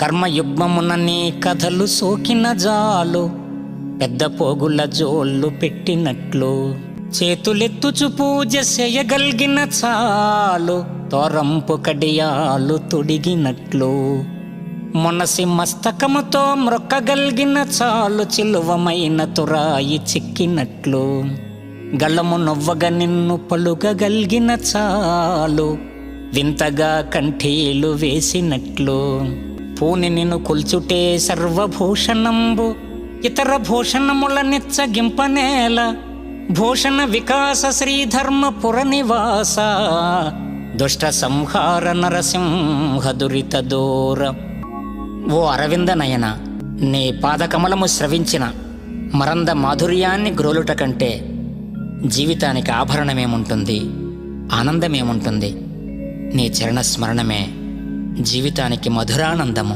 కర్మయుగ్మమున నీ కథలు సోకిన జాలు పెద్ద పోగుల జోళ్ళు పెట్టినట్లు. చేతులెత్తుచు పూజ చేయగలిగిన చాలు తోరంపు కడియాలు తొడిగినట్లు. మొనసి మస్తకముతో మ్రొక్కగలిగిన చాలు చిలువమైన తురాయి చిక్కినట్లు. గళ్ళము నవ్వగ నిన్ను పలుకగలిగిన చాలు వింతగా కంఠీలు వేసినట్లు. పూని నిన్ను కొల్చుటే సర్వభూషణంబు. ఇతర భూషణముల నిచ్చగింపనేల భూషణ వికాస శ్రీధర్మపుర నివాస దుష్ట సంహార నరసింహ దురిత దూర. ఓ అరవింద నయన నీ పాదకమలము స్రవించిన మరంద మాధుర్యాన్ని గ్రోలుట కంటే జీవితానికి ఆభరణమేముంటుంది? ఆనందమేముంటుంది? నీ చరణ స్మరణమే జీవితానికి మధురానందము.